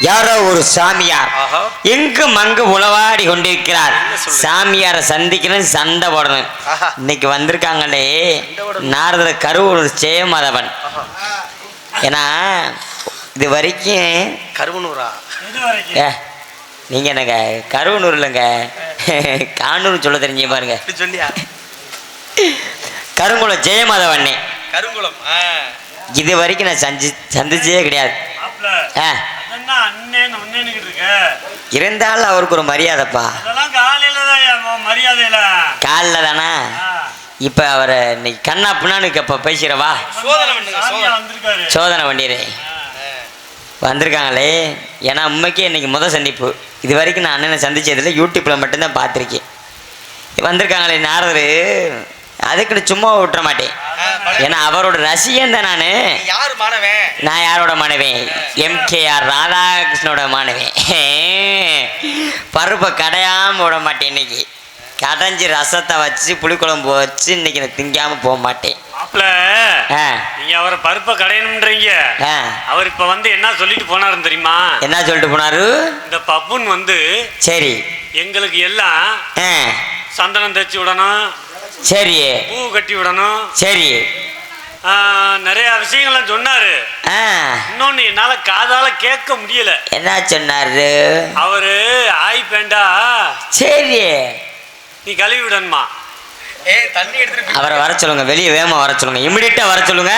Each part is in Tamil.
யாரோ ஒரு சாமியார். எங்கும் அங்கு உளவாடி கொண்டிருக்கிறார்? சாமியாரை சந்திக்கணும் சண்டை போடணும். இன்னைக்கு வந்திருக்காங்களே. போடணும். நாரத கருவூர் ஜெயமாதவன். ஏன்னா இது வரைக்கும் கருவனூரா? ஏ, நீங்க என்னங்க? கருவனூர் இல்லைங்க. கானூர் சொல்ல தெரிஞ்ச பாருங்க. சொன்னியா கருங்குளம் ஜெயமாதவண்ணே. கருங்குளம். இது வரைக்கும் நான் சந்தி சந்திச்சதே கிடையாது. ஆ, அண்ணன் இருக்க? இருந்தாலும் அவருக்கு ஒரு மரியாதைப்பா. அதெல்லாம் காலையில தான் மரியாதையில. காலில் தானே? இப்போ அவரை இன்னைக்கு கண்ணா பின்னான்னு இப்போ பேசுகிறவா சோதனை பண்ணிடு வந்திருக்காங்களே? ஏன்னா உண்மைக்கே இன்னைக்கு முத சந்திப்பு. இது வரைக்கும் நான் அண்ணனை சந்திச்சதில்லை யூடியூப்பில் மட்டும்தான் பார்த்துருக்கேன். வந்திருக்காங்களே நாரதர். அதுக்குன்னு சும்மா விட்டுற மாட்டேன். ஏன்னா அவரோட ரசிகன் தான் நான். நீ யாரு மாணவன்? நான் யாரோட மாணவன்? எம்கேஆர் ராதாகிருஷ்ணனோட மாணவன். பருப்பை கடையாம விட மாட்டேன் இன்னைக்கு. கடைஞ்சி ரசத்தை வச்சு புளிக்குழம்பு வச்சு இன்னைக்கு நான் திங்காம போக மாட்டேன். நீங்க அவரை பருப்பை கடையணும்ன்றீங்க. ஆ. அவர் இப்ப வந்து என்ன சொல்லிட்டு போனாருன்னு தெரியுமா? என்ன சொல்லிட்டு போனாரு? இந்த பப்புன் வந்து சரி. எங்களுக்கு எல்லாம் ஆ. சந்தனம் தைச்சு விடணும். சரி. பூ கட்டி விடணும். சரி. நிறைய விஷயங்கள்லாம் சொன்னாரு. இன்னொன்னு என்னால காதால கேட்க முடியல. என்ன சொன்னாரு? அவரு ஆய் பேண்டா. சரி. நீ கழுவி விடணுமா? ஏ தண்ணி எடுத்துட்டு அவரை வர சொல்லுங்க வெளியே வேகமா வர சொல்லுங்க இமிடியட்டா வர சொல்லுங்க.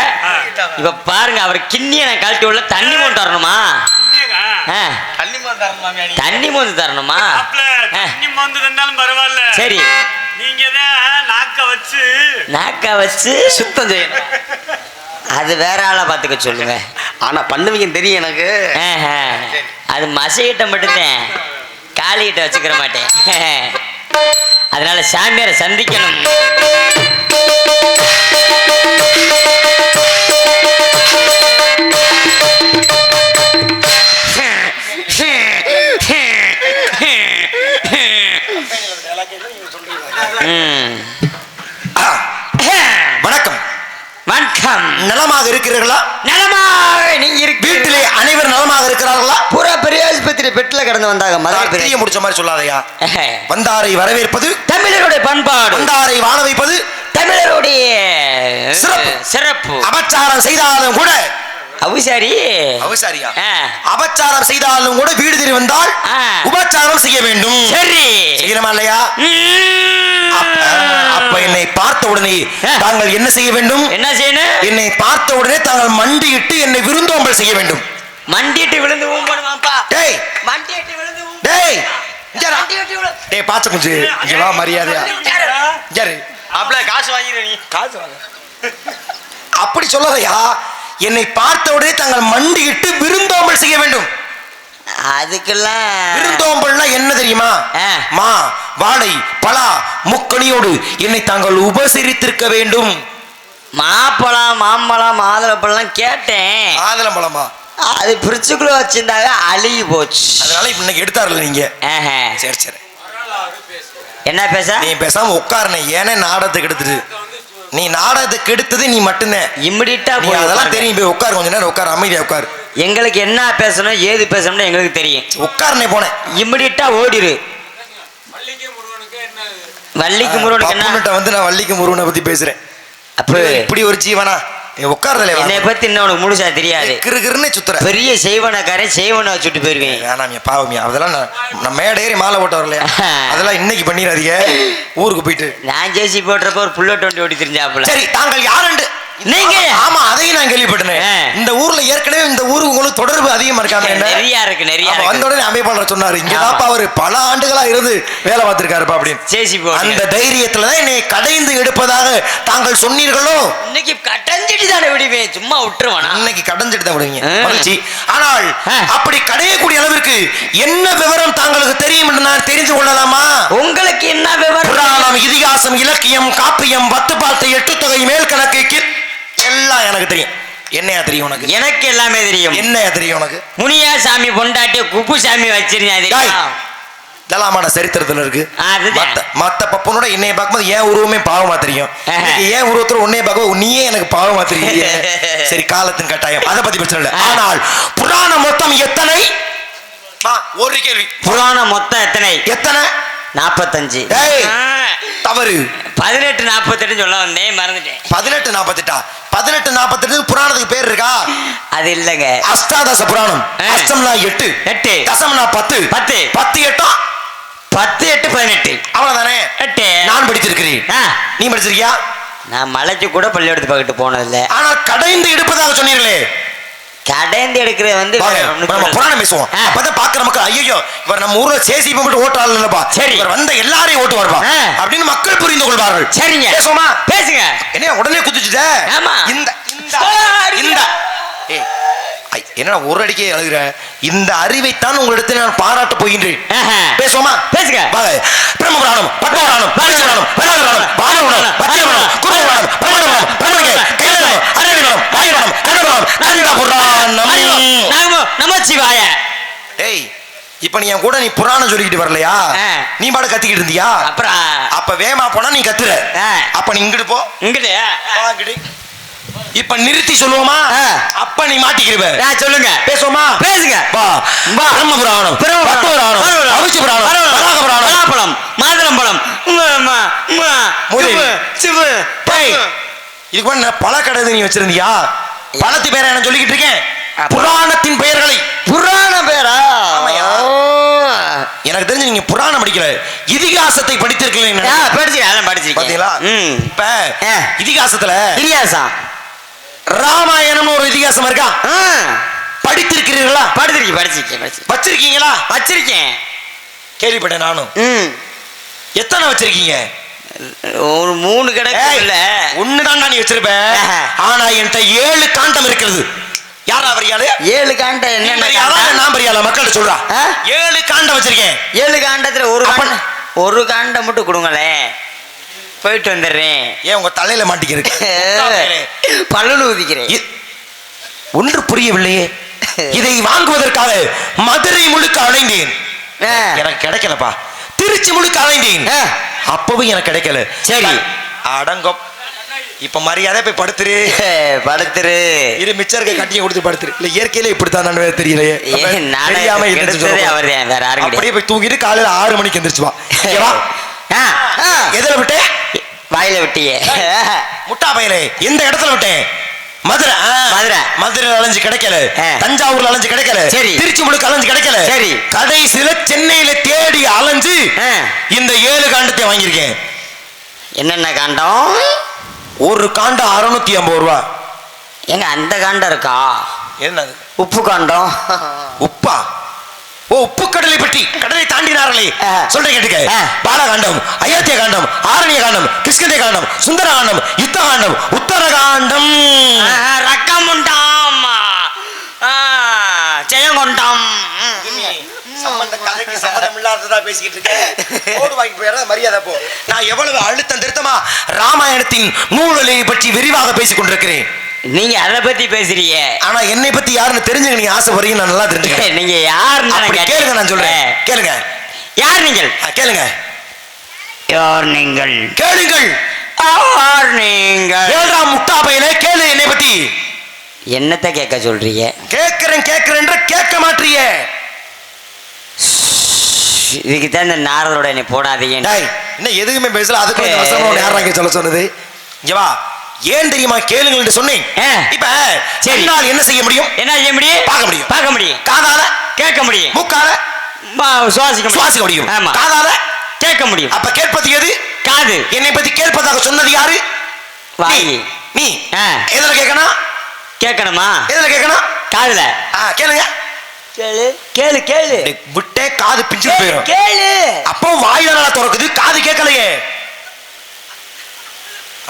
இப்ப பாருங்க அவர் கிண்ணிய நான் கழட்டி உள்ள தண்ணி மூண்டு வரணுமா? தண்ணி மூந்து தரணுமா. தண்ணி மந்து தந்தாலும் பரவாயில்ல. சரி. நீங்க தான் நாக்க வச்சு நாக்க வச்சு சுத்தம் செய்யணும். அது வேற ஆளா பாத்துக்க சொல்லுங்க. ஆனா பண்ணுவீங்க தெரியும் எனக்கு. அது மசைகிட்ட மட்டும்தான். காளிகிட்ட வச்சுக்கிற மாட்டேன். அதனால சாமியாரை சந்திக்கணும். நலமாக இருக்கிறீர்களா? நலமாக நீங்க இருக்கு வீட்டிலே அனைவரும் நலமாக இருக்கிறார்களா? பூரா பெரிய ஆஸ்பத்திரி பெட்டில் கடந்து வந்தாங்க மதுரை முடிச்ச மாதிரி சொல்லாதயா? வந்தாரை வரவேற்பது தமிழருடைய பண்பாடு. வந்தாரை வாழ வைப்பது தமிழருடைய சிறப்பு. சிறப்பு. அபச்சாரம் செய்தாலும் கூட அவுசாரி. அவசாரியா. அபச்சாரம் செய்தாலும் கூட வீடு தேடி வந்தால். உபச்சாரம் செய்ய வேண்டும். சரி. செய்யணுமா இல்லையா. அப்ப என்னை பார்த்த உடனே. தாங்கள் என்ன செய்ய வேண்டும்? என்ன செய்யணும்? என்னை பார்த்த உடனே தாங்கள் மண்டியிட்டு என்னை விருந்தோம்பல் செய்ய வேண்டும். மண்டிட்டு விழுந்து ஊம்பணுமாப்பா? டேய். மண்டிட்டு விழுந்து. டேய். டேய் பாச்ச குஞ்சு. இங்க வா மரியாதையா. இரு. அப்பல காசு வாங்கிடு நீ. காசு வாங்க. அப்படி சொல்லாதயா என்னை பார்த்த உடனே தாங்கள் மண்டியிட்டு விருந்தோம்பல் செய்ய வேண்டும். அதுக்கெல்லாம் விருந்தோம்பல்னா என்ன தெரியுமா. மா வாழை பலா முக்கணியோடு என்னை தாங்கள் உபசரித்திருக்க வேண்டும். மாப்பழம் மாம்பழம் மாதுளப்பழம் கேட்டேன். ஆதலம்பழமா அது பிரிச்சுக்குள்ள வச்சிருந்தாங்க அழுகி போச்சு. அதனால இப்ப இன்னைக்கு எடுத்தாருல நீங்க. சரி சரி. என்ன பேச? நீ பேசாம உட்காருன ஏனே நாடகத்துக்கு எடுத்துட்டு. நீ நாடகத்துக்கு எடுத்தது நீ மட்டும்தான். இம்மிடியா நீ அதெல்லாம். தெரியும் போய் உட்காரு கொஞ்ச நேரம் உட்காரு அமைதியா உட்காரு. எங்களுக்கு என்ன பேசணும் ஏது பேசணும்னு எங்களுக்கு தெரியும். உட்காருனே போனேன். இம்மிடியா ஓடிரு. வள்ளிக்கு முருகனுக்கு என்ன? வந்து நான் வள்ளிக்கு முருகனை பத்தி பேசுறேன். அப்ப இப்படி ஒரு ஜீவனா? நீ உட்காருதலே என்னை பத்தி இன்னும் உனக்கு முழுசா தெரியாது. கிரு கிருன்னு சுத்துற. பெரிய செய்வனக்காரன் செய்வனை வச்சுட்டு போயிருவேன். வேணாமியா பாவமியா அதெல்லாம் நான் நான் மேடேறி மாலை போட்டு வரலையா? அதெல்லாம் இன்னைக்கு பண்ணிடாதீங்க. ஊருக்கு போயிட்டு. நான் ஜேசி போட்டுறப்ப ஒரு புல்லட் வண்டி ஓடி தெரிஞ்சாப்புல. சரி தாங்கள் யாருண்டு நீங்க? ஆமா அதையும் நான் கேள்விப்பட்டேன். இந்த ஊர்ல ஏற்கனவே இந்த ஊருக்கு தொடர்பு அதிகமா இருக்காம நிறைய இருக்கு நிறைய வந்த உடனே அமைப்பாளர் சொன்னாரு இங்க ஆமா. தாப்பா அவரு பல ஆண்டுகளா இருந்து வேலை பார்த்திருக்காருப்பா அப்படின்னு. அந்த போட்டு தைரியத்துல தான் என்னை கடைந்து எடுப்பதாக தாங்கள் சொன்னீர்களோ? இன்னைக்கு கட்டஞ்சிட்டு தானே விடுவேன் சும்மா விட்டுருவானா? அன்னைக்கு கடைஞ்சிட்டு தான் விடுவீங்க. மகிழ்ச்சி. ஆனால். அப்படி கடையக்கூடிய அளவிற்கு என்ன விவரம் தாங்களுக்கு தெரியும் என்று நான் தெரிந்து கொள்ளலாமா? உங்களுக்கு என்ன விவரம்? புராணம் இதிகாசம் இலக்கியம் காப்பியம் பத்து பாட்டு எட்டு தொகை மேல் கணக்கு எல்லாம் எனக்கு தெரியும். என்னையா தெரியும் உனக்கு? எனக்கு எல்லாமே தெரியும். என்னையா தெரியும் உனக்கு? முனியா சாமி பொண்டாட்டிய குப்பு சாமி வச்சிருந்தேன் தெரியுமா? இதெல்லாமான சரித்திரத்துல இருக்கு. மத்த மத்த பப்பனோட என்னைய பார்க்கும்போது ஏன் உருவமே பாவமா தெரியும். ஏன் உருவத்துல உன்னைய பார்க்க நீயே எனக்கு பாவமா தெரியுது. சரி காலத்தின் கட்டாயம். அதை பத்தி பிரச்சனை இல்லை. ஆனால் புராணம் மொத்தம் எத்தனை? ஒரு கேள்வி புராணம் மொத்தம் எத்தனை? எத்தனை? நாற்பத்தஞ்சு. தவறு. பதினெட்டு நாற்பத்தெட்டு சொல்ல வந்தேன் மறந்துட்டேன். பதினெட்டு நாற்பத்தெட்டா பதினெட்டு நாற்பத்தெட்டு புராணத்துக்கு பேர் இருக்கா? அது இல்லைங்க. அஷ்டாதச புராணம். அஷ்டம்னா எட்டு. எட்டு. தசம்னா பத்து. பத்து. பத்து எட்டா? பத்து எட்டு பதினெட்டு. அவ்வளவுதானே? எட்டு. நான் படிச்சிருக்கிறேன். நீ படிச்சிருக்கியா? நான் மலைக்கு கூட பள்ளிக்கூடத்து பக்கத்து போனதில்ல. ஆனால் கடைந்து எடுப்பதாக சொன்னீர்களே. கடைந்து எடுக்கிறது வந்து நம்ம. புராணம் பேசுவோம். அப்பதான் பாக்குற மக்கள் ஐயோ இவர் நம்ம ஊர்ல சேசி மட்டும் ஓட்டு ஆள் இல்லப்பா. சரி. இவர் வந்த எல்லாரையும் ஓட்டு வருவா. அப்படின்னு மக்கள் புரிந்து கொள்வார்கள். சரிங்க. பேசுவோமா? பேசுங்க. என்ன உடனே குதிச்சுட்ட? ஆமா. இந்த இந்த என்னடா ஒரு அடிக்கே அழுகிற? இந்த அறிவைத்தான் உங்களிடத்தில் நான் பாராட்ட போகின்றேன். பேசுவோமா? பேசுங்க. பிரம்ம புராணம் பத்ம புராணம் பரிசு புராணம் பராக புராணம் பால புராணம் பத்திர புராணம் குரு புராணம் பிரம்ம புராணம் பிரம்மகே கைல புராணம் அரவி புராணம் வாயு புராணம் கண்ண புராணம் கண்ட புராணம் நம நமச்சிவாய ஏய் இப்ப நீ என் கூட நீ புராணம் சொல்லிக்கிட்டு வரலையா. நீ பாட கத்திக்கிட்டு இருந்தியா? அப்புறம். அப்ப வேமா போனா நீ கத்துற. அப்ப நீ இங்கிட்டு போ. இங்கிட்டு. இப்ப நிறுத்தி சொல்லுவோமா. அப்ப நீ மாட்டிக்கிருவ. ஆ, சொல்லுங்க. பேசுவோமா? பேசுங்க. வா. வா. பிரம்ம புராணம் பிரம்ம புராணம். அவிச்சு புராணம். வராக புராணம் உம், உம், முதலி. சிவு. இதுக்கு பல கடை நீ வச்சிருந்தியா? பழத்து பேரை நான் சொல்லிக்கிட்டு இருக்கேன். புராணத்தின் பெயர்களை. புராண பேரா ஆமாய்யா. எனக்கு தெரிஞ்சு நீங்க புராணம் படிக்கல இதிகாசத்தை படித்திருக்கீங்க படிச்சிருக்கேன் படிச்சிருக்கேன். பாத்தீங்களா? இப்ப. இதிகாசத்துல இரியாசம் ராமாயணம்னு ஒரு இதிகாசம் இருக்கா? ஆ, படித்திருக்கிறீர்களா? படிச்சிருக்கேன் படிச்சிருக்கேன் வச்சிருக்கீங்களா? வச்சிருக்கேன். கேள்விப்பட்டேன் நானும். ம். எத்தனை வச்சிருக்கீங்க? ஒரு மூணு கிடக்கு இல்ல ஒண்ணுதான்டா நீ வச்சிருப்ப. ஆஹா. ஆனா என்கிட்ட ஏழு காண்டம் இருக்கிறது. யாரா வரியாளு ஏழு காண்ட காண்டம்? நான் பெரியாளா மக்கள்கிட்ட சொல்றா? ஏழு காண்டம் வச்சிருக்கேன். ஏழு காண்டத்துல ஒரு ஒரு காண்டம் மட்டும் கொடுங்களேன் போயிட்டு வந்துடுறேன். ஏன் உங்க தலையில மாட்டிக்கிறேன் பல்லுன்னு ஊதிக்கிறேன் ஒன்று புரியவில்லையே. இதை வாங்குவதற்காக மதுரை முழுக்க அலைந்தேன். எனக்கு கிடைக்கலப்பா. திருச்சி முழுக்க அலைந்தேன். அப்பவும் எனக்கு கிடைக்கல. சரி. அடங்கம் இப்ப மரியாதை போய் படுத்துரு படுத்துரு இரு மிச்சருக்கு கட்டியை கொடுத்து படுத்துரு இல்ல இயற்கையில இப்படித்தான் தெரியலையே நானே தெரியாம கெடுத்ததே சொல்லக்கூடாது. அவர்தான், வேற யாரும் அப்படியே போய் தூங்கிட்டு காலையில ஆறு மணிக்கு எந்திரிச்சு வா இங்க வா ஆ, ஆ. எதுல விட்டேன் வாயில விட்டியே முட்டா பையலே எந்த இடத்துல விட்டேன் மதுரை. மதுரை. மதுரை அலைஞ்சு கிடைக்கல. தஞ்சாவூர்ல அலைஞ்சு கிடைக்கல சரி. திருச்சி முழுக்க அலைஞ்சு கிடைக்கல சரி. கடைசியில சென்னையில தேடி அலைஞ்சு. இந்த ஏழு காண்டத்தை வாங்கியிருக்கேன் என்னென்ன காண்டம் ஒரு காண்டம் அறுநூத்தி ஐம்பது ரூபா. எங்க அந்த காண்டம் இருக்கா? என்னது? உப்பு காண்டம். உப்பா? ஓ உப்பு கடலை பற்றி கடலை தாண்டினார்களே. சொல்றேன் கேட்டுக்க. ஆ. பாலகாண்டம் அயோத்திய காண்டம் ஆரண்ய காண்டம் கிருஷ்ணதே காண்டம் சுந்தர காண்டம் யுத்த காண்டம் உத்தர காண்டம். ரக்கமுண்டாம். ஜெயங்கொண்டம். சம்பந்த கதைக்கு சம்மதம் இல்லாததா பேசிக்கிட்டு இருக்கேன். ஓடு வாங்கி போயிடுற மரியாதை போ. நான் எவ்வளவு அழுத்தம் திருத்தமா ராமாயணத்தின் நூலலை பற்றி விரிவாக பேசிக் கொண்டிருக்கிறேன். நீங்க அதை பத்தி பேசுறீங்க. ஆனா என்னை பத்தி யாருன்னு தெரிஞ்சுக்க நீங்க ஆசைப்படுறீங்க நான் நல்லா தெரிஞ்சுக்கிறேன். நீங்க நான் கேளுங்க நான் சொல்றேன். கேளுங்க. யார் நீங்கள்? கேளுங்க. யார் நீங்கள்? கேளுங்கள். யார் நீங்கள்? ஏழாம் முட்டா பையனே கேளு என்னை பத்தி. என்னத்தை கேட்க சொல்றீங்க? கேட்கிறேன் கேட்கிறேன் கேட்க மாட்டிய இதுக்கு தான் இந்த நாரதோட என்னை போடாதீங்க டேய் என்ன எதுக்குமே பேசல? அதுக்கு நேரம் இங்க சொல்ல சொன்னது? இங்க வா. ஏன் தெரியுமா? கேளுங்கள் என்று சொன்னேன். இப்ப சரி. என்ன செய்ய முடியும்? என்ன செய்ய முடியும்? பார்க்க முடியும். பார்க்க முடியும். காதால? கேட்க முடியும். மூக்கால? சுவாசிக்க சுவாசிக்க முடியும். ஆமா. காதால? கேட்க முடியும். அப்ப கேட்பது எது? காது. என்னை பத்தி கேட்பதாக சொன்னது யாரு? வாய். நீ. நீ. எதுல கேட்கணும்? கேட்கணுமா? எதுல கேட்கணும்? காதுல. கேளுங்க. கேளு கேளு கேளு. விட்டே காது பிஞ்சு போயிடும் கேளு. அப்போ வாய் தானடா திறக்குது காது கேட்கலையே.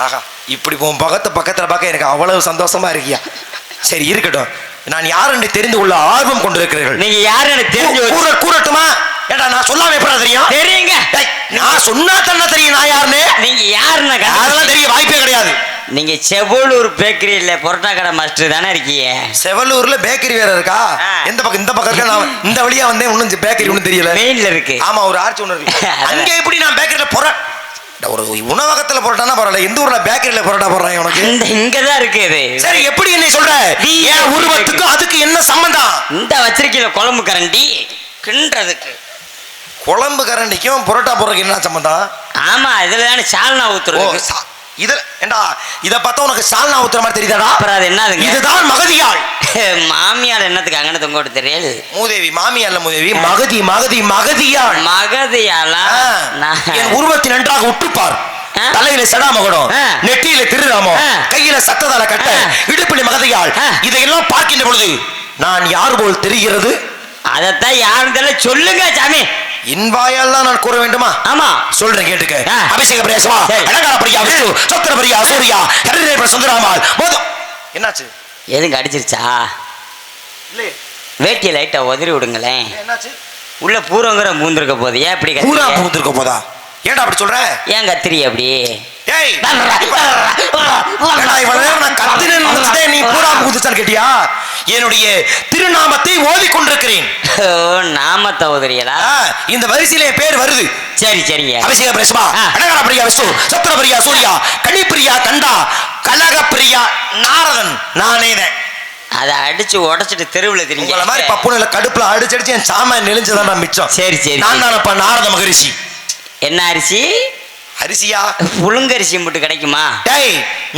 ஆஹா இப்படி உன் பக்கத்து பக்கத்துல பார்க்க எனக்கு அவ்வளவு சந்தோஷமா இருக்கியா? சரி இருக்கட்டும். நான் யாருன்னு தெரிந்து கொள்ள ஆர்வம் கொண்டிருக்கிறீர்கள். நீங்க யாரு எனக்கு தெரிஞ்சு கூற கூறட்டுமா? ஏடா நான் சொல்லாம எப்படா தெரியும்? தெரியுங்க. நான் சொன்னா தானே தெரியும் நான் யாருன்னு? நீங்க யாருன்னு அதெல்லாம் தெரிய வாய்ப்பே கிடையாது. நீங்க செவலூர் பேக்கரியில பொரோட்டா கடை மாஸ்டர் தானே இருக்கீங்க? செவலூர்ல பேக்கரி வேற இருக்கா? ஆ. எந்த பக்கம் இந்த பக்கம் இருக்கா நான் இந்த வழியா வந்தேன் ஒன்னும் பேக்கரி ஒன்றும் தெரியல. மெயின்ல இருக்கு. ஆமா ஒரு ஆர்ச்சி ஒன்று இருக்கு. அங்க எப்படி நான் பேக்கரியில போற ஒரு உணவகத்துல போறட்டானா பரவாயில்ல. எந்த ஊர்ல பேக்கரியில பரோட்டா போடுறாங்க உனக்கு? இந்த இங்கதான் இருக்கு இது. சரி எப்படி என்ன சொல்ற? நீ என் உருவத்துக்கும் அதுக்கு என்ன சம்பந்தம்? இந்த வச்சிருக்கீங்க குழம்பு கரண்டி கிண்டுறதுக்கு. குழம்பு கரண்டிக்கும் பரோட்டா போடுறதுக்கு என்ன சம்பந்தம்? ஆமா இதுல தானே சால்னா சா- இத ஏண்டா இத பார்த்தா உனக்கு சால்னா ஊத்துற மாதிரி தெரியுதாடா? அப்புறம் அது என்னதுங்க? இதுதான் மகதியாள். மாமியார் என்னத்துக்கு அங்கன தொங்க விட்டு தெரியாது? மூதேவி மாமி அல்ல மூதேவி மகதி மகதி மகதியாள். நான் என் உருவத்தை நன்றாக உற்றுப்பார். தலையில சடாமகுடம் ஆ. நெற்றியில திருராமம். கையில சத்ததால கட்ட. இடுப்பில் மகதையாள். இதையெல்லாம் பார்க்கின்ற பொழுது நான் யார் போல் தெரிகிறது? அதத்தான் யாரும் தெரியல. சொல்லுங்க சாமி. இன்வாயால் தான் நான் கூற வேண்டுமா? ஆமா. சொல்றேன் கேட்டுக்க. அபிஷேக பிரியாசமா? சரி. அலங்கார பிரியா விஷ்ணு சொத்திர பிரியா சூர்யா கருணேபுர சுந்தராமால் மோதம். என்னாச்சு? எதுவும் கடிச்சிருச்சா இல்லையே வேட்டியை லைட்டா உதறி விடுங்களேன். என்னாச்சு? உள்ள பூரங்கிற மூந்திருக்க போது ஏன் இப்படி பூரா? பூந்திருக்க போதா? ஏன்டா அப்படி சொல்ற? ஏன் கத்திரி அப்படி? ஏய் ஏண்டா இவ்வளவு நேரம் நான் நினைச்சுட்டேன், நீ பூரா பூந்துச்சான்னு கேட்டியா? என்னுடைய திருநாமத்தை ஓதிக் கொண்டிருக்கிறேன் ஓ நாமத்தை ஆ, இந்த வரிசையில பேர் வருது. சரி சரிங்க. அபிஷேக பிரேசமா. அனகர பிரியா விஷ்ணு சத்திர பிரியா சூர்யா கனிப்பிரியா கண்டா கனக பிரியா நாரதன் நானே. அதை அடிச்சு உடைச்சிட்டு தெருவுல தெரியுங்க உங்கள மாதிரி பப்புனில கடுப்புல அடிச்சு அடிச்சு என் சாமான் நெளிஞ்சதான் மிச்சம். சரி, சரி, நான். தானப்பா நாரத மகரிஷி. என்ன அரிசி? அரிசியா? புழுங்கரிசி மட்டும் கிடைக்குமா? டேய்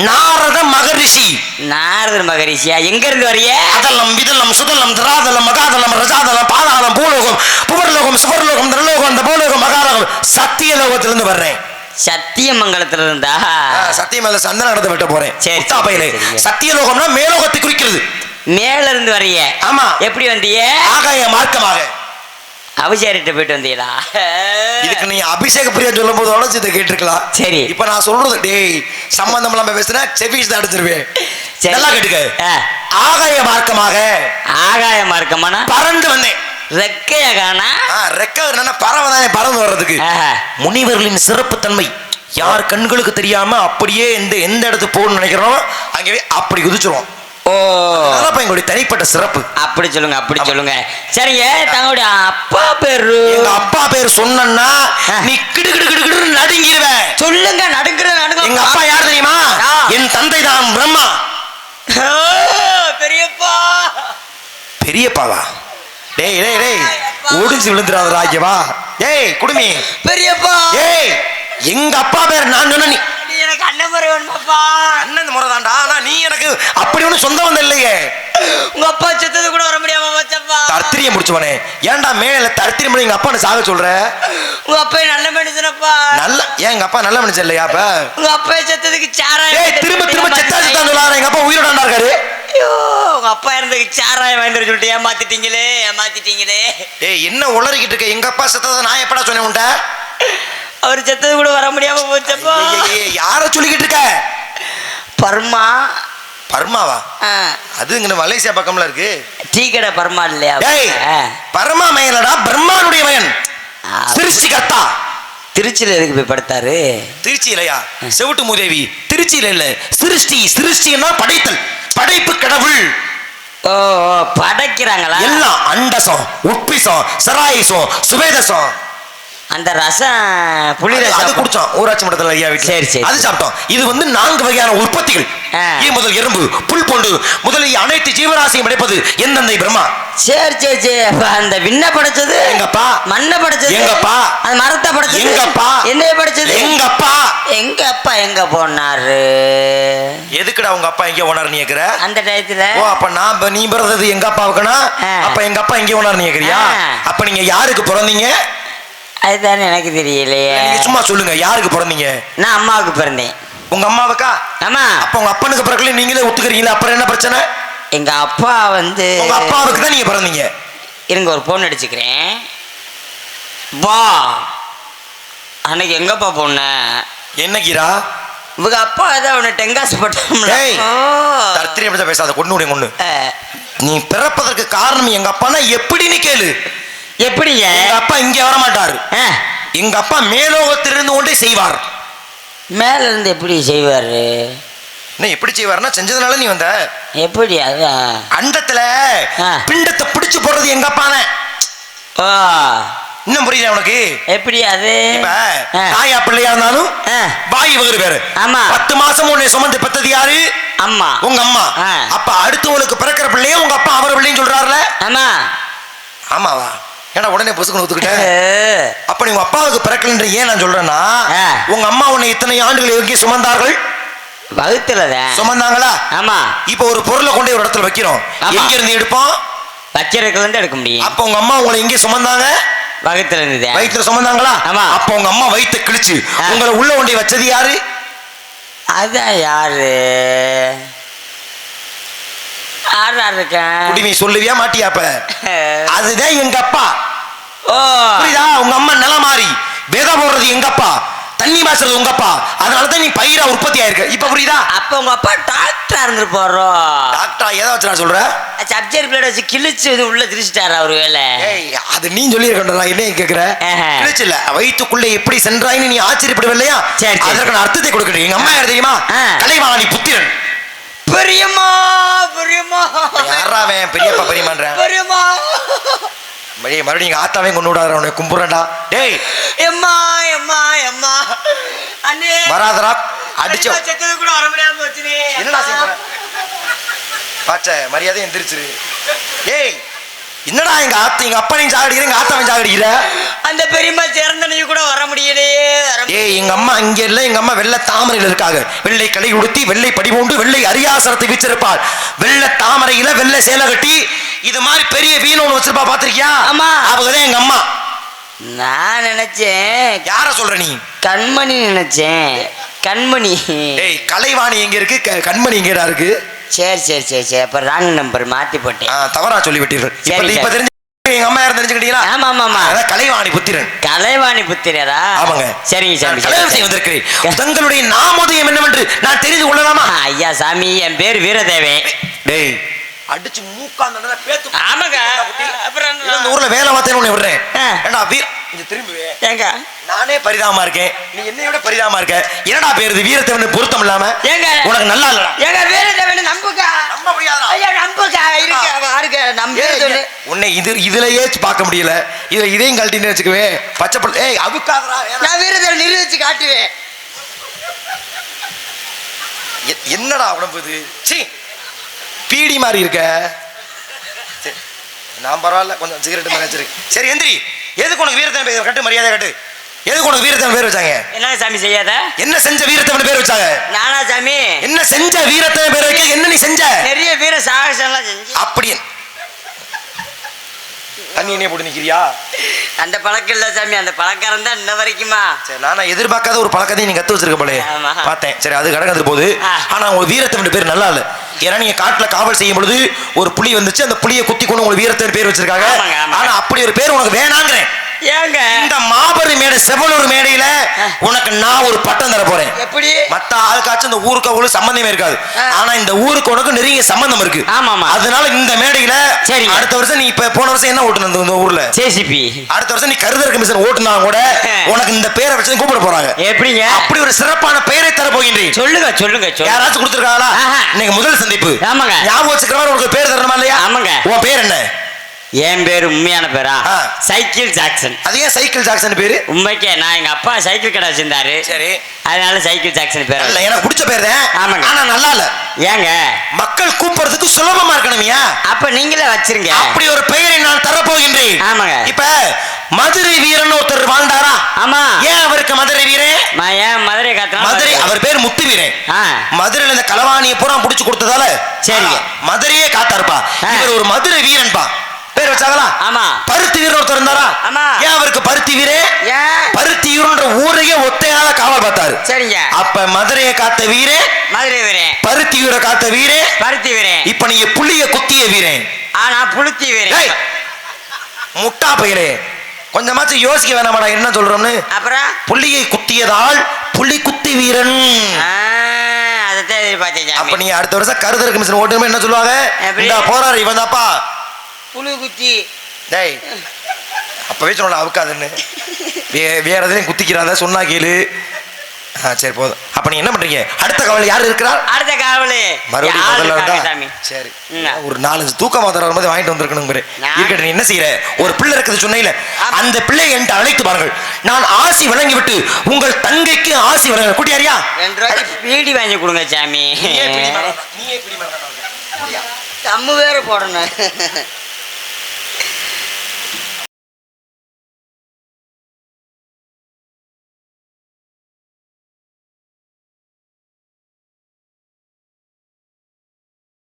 நாரத மகரிஷி. நாரதர் மகரிஷியா? எங்க இருந்து வரிய அதலம் விதலம் சுதலம் திராதலம் மகாதலம் ரஜாதலம் பாதாளம் பூலோகம் புவர்லோகம் சுவர்லோகம் திருலோகம் அந்த பூலோகம் மகாலோகம் சத்தியலோகத்திலிருந்து வர்றேன். சத்தியமங்கலத்துல இருந்தா ஆ, சத்தியமல்ல சந்தன நடந்து விட்ட போறேன். சரி, முத்தா சரி, பையலே. சரிங்க. சத்தியலோகம்னா மேலோகத்தை குறிக்கிறது. மேல இருந்து வரிய ஆமா. எப்படி வந்தீங்க? ஆகாய மார்க்கமாக. அபிஷேரிட்ட போயிட்டு வந்தீங்களா? இதுக்கு நீ அபிஷேக பிரியா சொல்லும் போது உடச்சு இதை கேட்டிருக்கலாம். சரி. இப்ப நான் சொல்றது டேய் சம்பந்தம் இல்லாம பேசுனா செவிஸ் தான் அடிச்சிருவேன் சரி. நல்லா கேட்டுக்க. ஆகாய மார்க்கமாக. ஆகாய மார்க்கமானா? பறந்து வந்தேன். ரெக்கைய காணா ரெக்க என்னன்னா பறவை தானே பறந்து வர்றதுக்கு. முனிவர்களின் சிறப்பு தன்மை யார் கண்களுக்கு தெரியாம அப்படியே எந்த எந்த இடத்துக்கு போகணும்னு நினைக்கிறோம் அங்கே அப்படி குதிச்சிருவோம். ஓ. எங்களுடைய தனிப்பட்ட சிறப்பு. அப்படி சொல்லுங்க அப்படி சொல்லுங்க. சரிங்க தங்களுடைய அப்பா பேரு? எங்க அப்பா பேர் சொன்னா. நீ கிடு கிடு கிடு நடுங்கிடுவேன் சொல்லுங்க நடுங்குற நடுங்க. எங்க அப்பா யார் தெரியுமா. என் தந்தை தான் பிரம்மா. பெரியப்பா. பெரியப்பாவா? டேய் டேய் டேய். ஒடிஞ்சு விழுந்துடாதடா இங்க வா ஏய் குடுமி. பெரியப்பா. ஏய் எங்க அப்பா பேர் நான் சொன்ன நீ. முறை வேணுமாப்பா அண்ணன் முறைதான்டா ஆனா நீ எனக்கு அப்படி ஒண்ணு சொந்தம் வந்த இல்லையே. உங்க அப்பா செத்தது கூட வர முடியாம வச்சப்பா தர்த்திரியம் முடிச்சவனே. ஏன்டா மேல தர்த்திரியம் பண்ணி எங்க அப்பா சாக சொல்ற? உங்க அப்பா நல்ல மனுஷனப்பா? நல்ல ஏன் எங்க அப்பா நல்ல மனுஷன் இல்லையா அப்ப? உங்க அப்பா செத்ததுக்கு சாராயம் ஏய் திரும்ப திரும்ப செத்தா செத்தான் சொல்லாத எங்க அப்பா உயிரோட இருக்காரு. ஐயோ உங்க அப்பா இருந்ததுக்கு சாராயம் வாங்கிட்டு சொல்லிட்டு ஏமாத்திட்டீங்களே ஏமாத்திட்டீங்களே. ஏய் என்ன உளறிக்கிட்டு இருக்க? எங்க அப்பா செத்ததை நான் எப்படா சொன்னேன் உன்ட்ட? அவர் செத்தது கூட வர முடியாம போச்சப்பா யார சொல்லிக்கிட்டு இருக்க? பர்மா. பர்மாவா? அது இங்க மலேசியா பக்கம்ல இருக்கு. டீ கடை பர்மா இல்லையா. பரமா மயனடா பிரம்மானுடைய மகன் ஆ, சிருஷ்டிகர்த்தா. திருச்சியில எதுக்கு போய் படுத்தாரு? திருச்சி இல்லையா செவிட்டு மூதேவி. திருச்சியில இல்ல சிருஷ்டி. சிருஷ்டின்னா படைத்தல். படைப்பு கடவுள். ஓ படைக்கிறாங்களா? எல்லாம் அண்டசம் உட்பிசம் சராயிசம் சுவேதசம் அந்த ரசம் புளி ரசம் குடிச்சோம். ஊராட்சி மன்றத்தில் ஐயா வீட்டுல சரி, சரி, அது. சாப்பிட்டோம். இது வந்து நான்கு வகையான உற்பத்திகள். முதல் எறும்பு புல் போண்டு முதலில் அனைத்து ஜீவராசியும் படைப்பது என் தந்தை பிரம்மா? சரி சரி சரி. அந்த விண்ண படைச்சது எங்கப்பா? மண்ணை படைச்சது எங்கப்பா? அந்த மரத்தை படைச்சது எங்கப்பா? என்னைய படைச்சது? எங்க அப்பா எங்க அப்பா எங்க போனாரு? எதுக்குடா உங்க அப்பா எங்க ஓனார் நீ கேக்குற? அந்த டயத்துல. ஓ அப்ப நான் நீ பிறந்தது எங்க அப்பாவுக்குனா. அப்ப எங்க அப்பா எங்க ஓனார் நீ கேக்குறியா? ஆ. அப்ப நீங்க யாருக்கு பிறந்தீங்க? அதுதானே எனக்கு தெரியலையே. நீங்க சும்மா சொல்லுங்க யாருக்கு பிறந்தீங்க? நான் அம்மாவுக்கு பிறந்தேன். உங்க அம்மாவுக்கா? ஆமா அப்ப உங்க அப்பனுக்கு பிறகு நீங்களே ஒத்துக்கிறீங்களா? அப்புறம் என்ன பிரச்சனை? எங்க அப்பா வந்து உங்க அப்பாவுக்கு தான் நீங்க பிறந்தீங்க. இருங்க ஒரு போன் அடிச்சுக்கிறேன். வா அன்னைக்கு எங்கப்பா போன என்ன கீரா? இவங்க அப்பா ஏதோ அவனை டெங்காசு போட்டோம்ல. தர்த்திரி பேசாத கொண்டு விடு கொண்டு. அஹ், நீ பிறப்பதற்கு காரணம் எங்க அப்பானா எப்படின்னு கேளு. எப்படிங்க? எங்க அப்பா இங்க வர மாட்டாரு எங்க அப்பா மேலோகத்திலிருந்து கொண்டே செய்வார். மேல இருந்து எப்படி செய்வாரு? என்ன எப்படி செய்வாருன்னா செஞ்சதுனால நீ வந்த? எப்படி அதான். அண்டத்துல. பிண்டத்தை பிடிச்சு போடுறது எங்க அப்பானே இன்னும் புரியுதா உனக்கு? எப்படி அது. தாயா பிள்ளையா இருந்தாலும். வாய் வேறு வேறு. ஆமா. பத்து மாசம் உன்னை சுமந்து பெத்தது யாரு? அம்மா. உங்க அம்மா. அப்ப அடுத்தவனுக்கு பிறக்கிற பிள்ளைய உங்க அப்பா அவர் பிள்ளைன்னு சொல்றாருல? ஆமா. ஆமாவா? ஏன்னா உடனே புசுக்கணும் ஒத்துக்கிட்ட அப்ப நீ உங்க அப்பாவுக்கு பிறக்கலன்ற ஏன் நான் சொல்றேன்னா. உங்க அம்மா உன்னை இத்தனை ஆண்டுகள் எங்கே சுமந்தார்கள்? வகுத்துலதான் சுமந்தாங்களா? ஆமா. இப்ப ஒரு பொருளை கொண்டு ஒரு இடத்துல வைக்கிறோம். எங்க இருந்து எடுப்போம்? வைக்கிறதுக்குல இருந்து எடுக்க முடியும். அப்ப உங்க அம்மா உங்களை எங்கே சுமந்தாங்க? வகுத்துல இருந்து வயிற்றுல சுமந்தாங்களா? ஆமா. அப்ப உங்க அம்மா வயிற்று கிழிச்சு. உங்களை உள்ள கொண்டு வச்சது யாரு? அதான் யாரு? யாரா இருக்கேன். குடிமை சொல்லுவியா மாட்டியா அப்ப? அதுதான் எங்க அப்பா. ஓ. புரியுதா? உங்க அம்மா நில மாறி. விதை போடுறது எங்க அப்பா. தண்ணி பாய்ச்சறது உங்க அப்பா. அதனாலதான் நீ பயிரா உற்பத்தி ஆயிருக்க. இப்ப புரியுதா? அப்ப உங்க அப்பா டாக்டரா இருந்து போறோம் டாக்டரா எதை வச்சு நான் சொல்ற சப்ஜெக்ட் பிளேட் வச்சு கிழிச்சு இது உள்ள திரிச்சிட்டாரா ஒரு வேலை அது நீ சொல்லி நான் என்ன கேக்குற ஆஹா. கிழிச்சில்ல வயிற்றுக்குள்ள எப்படி சென்றாயின்னு நீ ஆச்சரியப்படவில்லையா சரி, சரி. அதற்கு நான் அர்த்தத்தை கொடுக்கணும் எங்க அம்மா யார் தெரியுமா? ஆ. கலைவாணி புத்திரன். பெரியம்மா பெரியம்மா யாரா அவன் பெரியப்பா பெரியமான்றேன் பெரியம்மா மறுபடியும் மறுபடியும் எங்க ஆத்தாவே கொண்டு விடாத உன்னை கும்புறேன்டா. டேய். எம்மா எம்மா எம்மா. அண்ணே. வராதரா அடிச்ச. செத்தது கூட வர முடியாம போச்சுனே. என்னடா செய்ய பாச்ச மரியாதை எந்திரிச்சிரு. ஏய் என்னடா எங்க ஆத்த? எங்க அப்பனையும் சாகடிக்கிற எங்க ஆத்தாவையும் சாகடிக்கிற? அந்த பெரியம்மா சேர்ந்தனையும் கூட வர முடியலையே. ஏய் எங்க அம்மா இங்க இல்ல. எங்க அம்மா வெள்ளை தாமரையில இருக்காங்க. வெள்ளை களை உடுத்தி வெள்ளை படிபோண்டு வெள்ளை அரியாசனத்தை வீச்சிருப்பாள். வெள்ளை தாமரையில வெள்ளை சேலை கட்டி இது மாதிரி பெரிய வீண் ஒண்ணு வச்சிருப்பா பாத்திருக்கியா ஆமா. அவங்கதான் எங்க அம்மா. நான் நினைச்சேன். யார சொல்ற நீ? கண்மணி நினைச்சேன். கண்மணி. ஏய் கலைவாணி எங்க இருக்கு? கண்மணி எங்கடா இருக்கு? சரி சரி சரி சரி. அப்ப ராங் நம்பர் மாத்தி போட்டேன். தவறா சொல்லி விட்டீர்கள் இப்ப. தெரிஞ்சு எங்க அம்மா யாரும் தெரிஞ்சுக்கிட்டீங்களா? ஆமா ஆமா ஆமா அதான் கலைவாணி புத்திரன். கலைவாணி புத்திரரா? ஆமாங்க. சரிங்க சாமி கல்யாணம் செய்ய வந்திருக்கிறேன். தங்களுடைய நாமோதயம் என்னவென்று நான் தெரிந்து கொள்ளலாமா? ஆ, ஐயா சாமி என் பேர் வீரதேவே. டேய் அடிச்சு மூக்காந்த பேத்து ஆமாங்க. அப்புறம் இந்த? ஊர்ல வேலை பார்த்தேன்னு உன்னை விடுறேன். ஆ. ஏண்டா வீர் இங்க திரும்பி. ஏங்க? நானே பரிதாபமா இருக்கேன். நீ என்னைய விட பரிதாபமா இருக்க? என்னடா பேர் இது? வீரத்தவன் பொருத்தம் இல்லாம? ஏங்க? உனக்கு நல்லா இல்லடா. ஏங்க வீரதேவன் நம்ப முடியாதா ஐயா நம்புங்க இருக்க பாருங்க நம்பி ஏய், சொல்லு. ஏய், உன்னை இது இதுலயே பார்க்க முடியல. இதுல இதையும் கழட்டின்னு வச்சுக்கவே. பச்சை புள்ள ஏய் அவுக்காதடா வேணாம். நான் வீரதேவன் நிரூபிச்சு காட்டுவேன். என்னடா உடம்பு இது? சீ பீடி மாதிரி இருக்க. சரி, நான் பரவாயில்ல கொஞ்சம் சிகரெட் மாதிரி வச்சிருக்கு சரி எந்திரி. எதுக்கு உனக்கு வீரத்தவன் பேர் கட்டு மரியாதை கட்டு. எதுக்கு உனக்கு வீரத்தவன் பேர் வச்சாங்க? என்ன சாமி செய்யாத? என்ன செஞ்ச வீரத்தவன் பேர் வச்சாங்க? நானா சாமி? என்ன செஞ்ச வீரத்தவன் பேர் வைக்க என்ன நீ செஞ்ச? நிறைய வீர சாகசம்லாம் செஞ்சு. அப்படி தண்ணி என்ன போட்டு நிக்கிறியா? அந்த பழக்கம் இல்ல சாமி அந்த பழக்கம் தான் இன்ன வரைக்குமா? சரி நானா எதிர்பார்க்காத ஒரு பழக்கத்தையும் நீ கத்து வச்சிருக்க போலே. பார்த்தேன். சரி அது கடக்கிறது போகுது. ஆ. ஆனா உங்க வீரத்தவன் பேர் நல்லா இல்ல. ஏன்னா நீங்க காட்டுல காவல் செய்யும் பொழுது ஒரு புலி வந்துச்சு. அந்த புலியை குத்தி கொண்டு உங்களுக்கு வீரத்தவன் பேர் வச்சிருக்காங்க. ஆனா அப்படி ஒரு பேர் உனக்கு வேணாங்கிறேன் ஏங்க. இந்த மாபெரும் மேடை செவலூர் மேடையில உனக்கு நான் ஒரு பட்டம் தர போறேன். எப்படி? மத்த ஆளுக்காச்சும் இந்த ஊருக்கு அவ்வளவு சம்பந்தமே இருக்காது. ஆனா இந்த ஊருக்கு உனக்கு நெருங்கிய சம்பந்தம் இருக்கு. ஆமாமா. அதனால இந்த மேடையில சரிங்க. அடுத்த வருஷம் நீ இப்ப போன வருஷம் என்ன ஓட்டுன இந்த- ஊர்ல? ஜேசிபி. அடுத்த வருஷம் நீ கருதர் கமிஷன் ஓட்டுனா கூட உனக்கு இந்த பேரை வச்சு கூப்பிட போறாங்க. எப்படிங்க? அப்படி ஒரு சிறப்பான பெயரை தர போகின்றேன். சொல்லுங்க சொல்லுங்க யாராச்சும் கொடுத்துருக்காங்களா. இன்னைக்கு முதல் சந்திப்பு. ஆமாங்க. ஞாபகம் வச்சுக்கிற மாதிரி உனக்கு பேர் தரணுமா இல்லையா? ஆமாங்க. உன் பேர் என்ன? என் பேரு உண்மையான பேரா. Cycle Jackson. அது ஏன் சைக்கிள் ஜாக்சன் பேரு? உண்மைக்கே நான் எங்க அப்பா சைக்கிள் கடை வச்சிருந்தாரு. சரி. அதனால சைக்கிள் ஜாக்சன் பேர். இல்ல எனக்கு பிடிச்ச பேர் தான். ஆமாங்க. ஆனா நல்லா இல்ல. ஏங்க? மக்கள் கூப்பிடுறதுக்கு சுலபமா இருக்கணுமியா. அப்ப நீங்களே வச்சிருங்க. அப்படி ஒரு பெயரை நான் தரப்போகின்றேன். ஆமாங்க. இப்ப மதுரை வீரன் ஒருத்தர் வாழ்ந்தாரா? ஆமா. ஏன் அவருக்கு மதுரை வீரன் ம- ஏன் மதுரை காத்துனா மதுரை அவர் பேர் முத்து வீரன் மதுரையில இந்த களவாணியை பூரா புடிச்சு கொடுத்ததால சரிங்க. மதுரையே காத்தாருப்பா. இவர் ஒரு மதுரை வீரன்பா. பேர் வச்சாங்களா? ஆமா. பருத்தி வீரன் ஒருத்தர் இருந்தாரா? ஆமா. ஏன் அவருக்கு பருத்தி ஏன் பருத்தி வீரன்ற ஊரையே ஒத்தையால காவல் பார்த்தாரு. சரிங்க. அப்ப மதுரையை காத்த வீரன் மதுரை வீரன் பருத்தி வீர காத்த வீரன் பருத்தி வீரன் இப்ப நீங்க புள்ளிய குத்திய வீரன் ஆனா புளுத்தி ஏய், முட்டா பயிரே கொஞ்சமாச்சும் யோசிக்க வேணாமாடா என்ன சொல்றோம்னு? அப்புறம்? புள்ளியை குத்தியதால் புள்ளி குத்தி வீரன். அப்ப நீ அடுத்த வருஷம் கருதருக்கு மிஷன் ஓட்டுமே என்ன சொல்லுவாங்க? போறாரு இவன் தாப்பா புழு குத்தி டேய் அப்பவே சொன்ன அவுக்காதுன்னு. வே வேற எதுலையும் குத்திக்கிறாத சொன்னா கேளு. ஆ, சரி போதும். அப்ப நீ என்ன பண்றீங்க? அடுத்த கவலை யார் இருக்கிறார் அடுத்த காவலு. மறுபடியும் முதல்ல இருந்தா? சரி. ஒரு நாலஞ்சு தூக்க மாத்திரை வரும்போது வாங்கிட்டு வந்திருக்கணும் பாரு. இருக்கட்டும் நீ என்ன செய்யற ஒரு பிள்ளை இருக்குது சொன்னையில அந்த பிள்ளை என்கிட்ட அழைத்து பாருங்கள். நான் ஆசி வழங்கி விட்டு உங்கள் தங்கைக்கு ஆசி வழங்க குட்டியாரியா ரெண்டு ரூபாய்க்கு பீடி வாங்கி கொடுங்க சாமி. தம்மு வேற போடணும்.